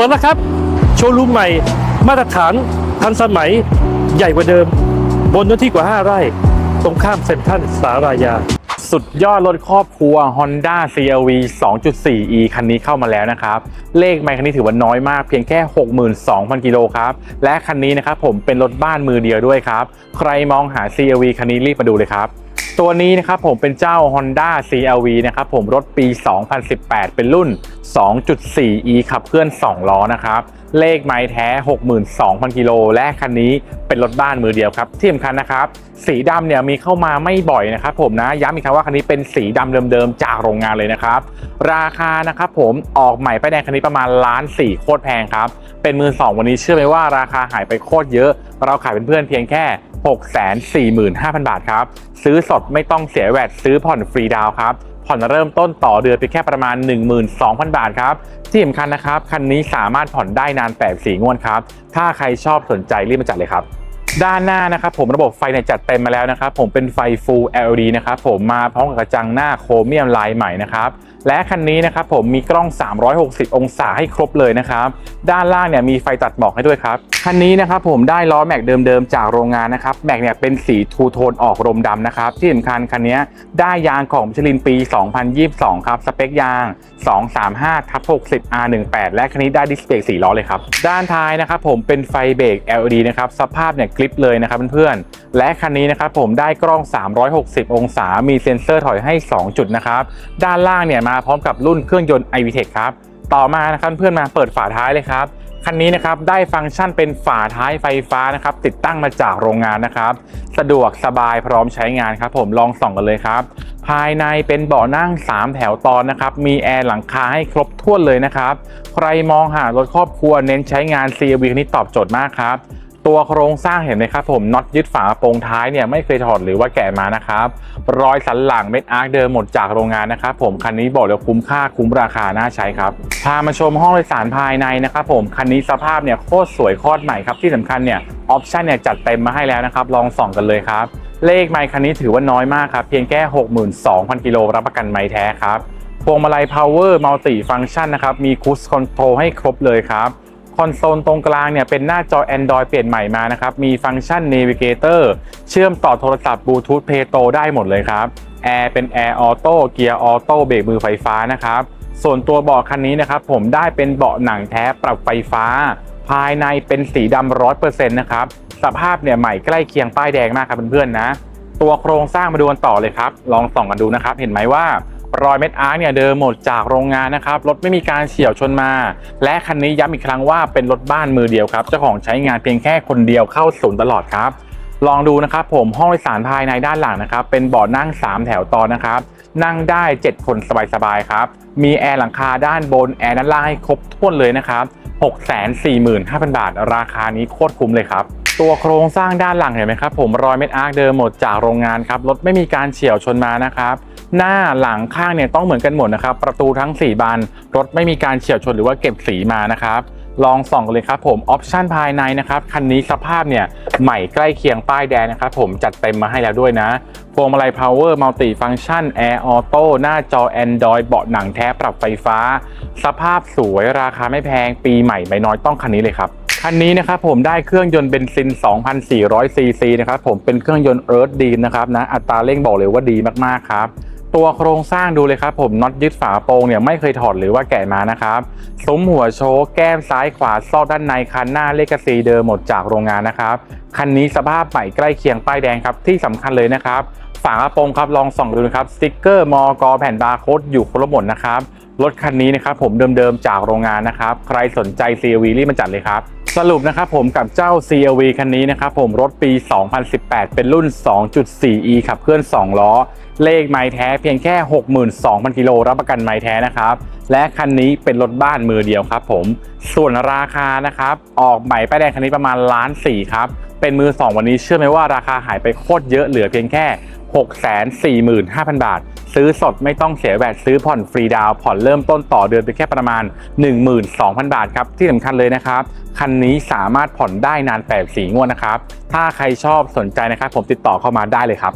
ปิดแล้วครับ โชว์รูมใหม่ มาตรฐานทันสมัยใหญ่กว่าเดิม บนเนื้อที่กว่า 5 ไร่ ตรงข้ามเซ็นทรัลสารายา สุดยอดรถครอบครัว Honda CRV 2.4e คันนี้เข้ามาแล้วนะครับ เลขไมค์คันนี้ถือว่าน้อยมากเพียงแค่ 62,000 กิโลครับ และคันนี้นะครับผมเป็นรถบ้านมือเดียวด้วยครับ ใครมองหา CRV คันนี้รีบมาดูเลยครับ ตัวนี้นะครับผมเป็นเจ้า Honda CRV นะครับผมรถปี 2018 เป็นรุ่น 2.4e ขับเคลื่อน 2 ล้อนะครับเลขไม้แท้ 62,000 กิโลและคันนี้เป็นรถบ้านมือเดียวครับที่สำคัญนะครับ สีดำเนี่ยมีเข้ามาไม่บ่อยนะครับผมนะย้ำอีกครั้งว่าคันนี้เป็นสีดำเดิมๆจากโรงงานเลยนะครับ ราคานะครับผมออกใหม่ป้ายแดงคันนี้ประมาณล้านสี่โคตรแพงครับเป็นมือสองวันนี้เชื่อไหมว่าราคาหายไปโคตรเยอะ เราขายเป็นเพื่อนเพียงแค่ 645,000 บาทครับ ซื้อสดไม่ต้องเสียแวดซื้อผ่อนฟรีดาวครับ ผ่อนเริ่มต้นต่อเดือนเพียงแค่ประมาณ 12,000 บาทครับที่สำคัญนะครับ คันนี้สามารถผ่อนได้นาน8สีงวดครับ ถ้าใครชอบสนใจรีบมาจัดเลยครับด้านหน้านะครับผมระบบไฟเนี่ยจัดเต็มมาแล้วนะครับผมเป็นไฟ Full LED นะครับผมมาพร้อมกับกระจังหน้าโครเมียมลายใหม่นะครับและคันนี้นะครับผมมีกล้อง 360 องศาให้ครบเลยนะครับ ด้านล่างเนี่ยมีไฟตัดหมอกให้ด้วยครับ คันนี้นะครับผมได้ล้อแม็กเดิมๆจากโรงงานนะครับ แม็กเนี่ยเป็นสีทูโทนออกรมดำนะครับ ที่สำคัญคันนี้ได้ยางของมิชลินปี 2022 ครับ สเปคยาง 235ทับ60 R18 และคันนี้ได้ดิสเพลย์4ล้อเลยครับ ด้านท้ายนะครับผมเป็นไฟเบรก LED นะครับ สภาพเนี่ยกริปเลยนะครับเพื่อนๆ และคันนี้นะครับผมได้กล้อง 360 องศา มีเซ็นเซอร์ถอยให้ 2 จุดนะครับ ด้านล่างเนี่ยมาพร้อมกับรุ่นเครื่องยนต์ iVTEC ครับ ต่อมานะครับเพื่อนมาเปิดฝาท้ายเลยครับ คันนี้นะครับได้ฟังก์ชันเป็นฝาท้ายไฟฟ้านะครับติดตั้งมาจากโรงงานนะครับ สะดวกสบายพร้อมใช้งานครับผมลองส่องกันเลยครับ ภายในเป็นเบาะนั่ง 3 แถวตอนนะครับ มีแอร์หลังคาให้ครบถ้วนเลยนะครับ ใครมองหารถครอบครัวเน้นใช้งาน CRV คันนี้ตอบโจทย์มากครับ ตัวโครงสร้างเห็นไหมครับผมน็อตยึดฝากระโปรงท้ายเนี่ยไม่เคยถอดหรือว่าแกะมานะครับรอยสันหลังเม็ดอาร์คเดิมหมดจากโรงงานนะครับผมคันนี้บอกเลยคุ้มค่าคุ้มราคาน่าใช้ครับพามาชมห้องโดยสารภายในนะครับผมคันนี้สภาพเนี่ยโคตรสวยโคตรใหม่ครับที่สำคัญเนี่ยออปชั่นเนี่ยจัดเต็มมาให้แล้วนะครับลองส่องกันเลยครับเลขไมค์คันนี้ถือว่าน้อยมากครับเพียงแค่ 62,000 กิโลรับประกันไมค์แท้ครับพวงมาลัย power multi function นะครับมี cruise control ให้ครบเลยครับ อนโซลตรงกลางเนี่ยเป็นหน้าจอ Android เปลี่ยนใหม่มานะครับ มีฟังก์ชัน Navigator เชื่อมต่อโทรศัพท์ Bluetooth Play Store ได้หมดเลยครับแอร์เป็น Air Auto เกียร์ Auto เบรกมือไฟฟ้านะครับ ส่วนตัวเบาะคันนี้นะครับผมได้เป็นเบาะหนังแท้ปรับไฟฟ้า ภายในเป็นสีดำร้อยเปอร์เซ็นต์นะครับ สภาพเนี่ยใหม่ใกล้เคียงป้ายแดงมากครับเพื่อนๆนะ ตัวโครงสร้างมาดูกันต่อเลยครับ ลองส่องกันดูนะครับ เห็นไหมว่า รอยเม็ดอาร์คเนี่ยเดิมหมดจากโรงงานนะครับรถไม่มีการเฉี่ยวชนมา และคันนี้ย้ำอีกครั้งว่าเป็นรถบ้านมือเดียวครับเจ้าของใช้งานเพียงแค่คนเดียวเข้าศูนย์ตลอดครับลองดูนะครับผมห้องโดยสารภายในด้านหลังนะครับ เป็นเบาะนั่ง 3 แถวตอนนะครับ นั่งได้ 7 คนสบายๆครับ มีแอร์หลังคาด้านบนแอร์ด้านล่างให้ครบถ้วนเลยนะครับ 645,000 บาท ราคานี้โคตรคุ้มเลยครับ ตัวโครงสร้างด้านหลังเห็นไหมครับผมรอยเม็ดอาร์คเดิมหมดจากโรงงานครับรถไม่มีการเฉี่ยวชนมานะครับ หน้าหลังข้างเนี่ยต้องเหมือนกันหมดนะครับ ประตูทั้ง 4 บาน รถไม่มีการเฉียวชนหรือว่าเก็บสีมานะครับลองส่องกันเลยครับผมออปชันภายในนะครับคันนี้สภาพเนี่ยใหม่ใกล้เคียงป้ายแดงนะครับผมจัดเต็มมาให้แล้วด้วยนะพวงมาลัย power multi function air auto หน้าจอ android เบาะหนังแท้ปรับไฟฟ้า สภาพสวยราคาไม่แพงปีใหม่ไม่น้อยต้องคันนี้เลยครับคันนี้นะครับผมได้เครื่องยนต์เบนซิน 2,400ซีซีนะครับผมเป็นเครื่องยนต์เอิร์ธดีนะครับนะอัตราเร่งบอกเลยว่าดีมากๆครับ ตัวโครงสร้างดูเลยครับผมน็อตยึดฝาโปรงเนี่ยไม่เคยถอดหรือว่าแกะมานะครับซุ้มหัวโชว์แก้มซ้ายขวาซอกด้านในคันหน้าเลกซีเดิมหมดจากโรงงานนะครับคันนี้สภาพใหม่ใกล้เคียงป้ายแดงครับที่สำคัญเลยนะครับฝากระโปรงครับลองส่องดูนะครับสติ๊กเกอร์มอกแผ่นบาร์โค้ดอยู่ครบหมดนะครับรถคันนี้นะครับผมเดิมๆจากโรงงานนะครับ ใครสนใจ CRV รีบมาจัดเลยครับ สรุปนะครับผมกับเจ้า CRV คันนี้นะครับผมรถปี 2018 เป็นรุ่น 2.4e ขับเคลื่อน 2 ล้อ เลขไม้แท้เพียงแค่ 62,000 กิโลรับประกันไม้แท้นะครับ และคันนี้เป็นรถบ้านมือเดียวครับผมส่วนราคานะครับ ออกใหม่ป้ายแดงคันนี้ประมาณล้านสี่ครับ เป็นมือ 2 วันนี้เชื่อไหมว่าราคาหายไปโคตรเยอะเหลือเพียงแค่ 645,000 บาท ซื้อสดไม่ต้องเสียแวดซื้อผ่อนฟรีดาวผ่อนเริ่มต้นต่อเดือนไปแค่ประมาณ 12,000 บาทครับ ที่สำคัญเลยนะครับ คันนี้สามารถผ่อนได้นาน8สีงวดนะครับ ถ้าใครชอบสนใจนะครับ ผมติดต่อเข้ามาได้เลยครับ